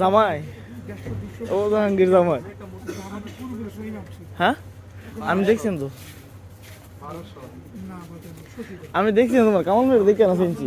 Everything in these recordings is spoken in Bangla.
জামাই? ও জাহাঙ্গীর জামাই। হ্যাঁ? আমি দেখছেন তো। আমি দেখছি তোমার। কেমন করে দেখে না শুনছি?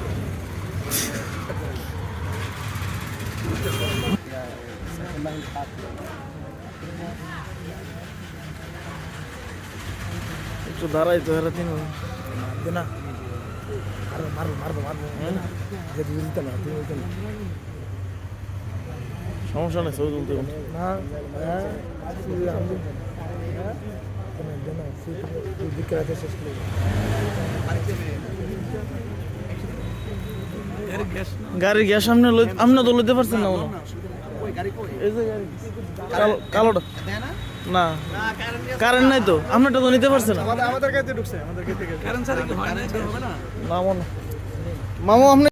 একটু দাঁড়াই তো হেরা তিন না। মারবো মারবো মারবো মারবো। যে তুই দিতে না দিতে না সমস্যা নেই ছবি তুলতে না হ্যাঁ হ্যাঁ শেষ করে গাড়ির গ্যাস সামনে আপনি তো লইতে পারছেন না হয়। এই যে গাড়ি। কালোটা। না। কারেন্ট নাই তো। আপনারটা তো নিতে পারছেন না। আমাদের আমাদের কাছে ঢুকছে আমাদের না? মামু আপনি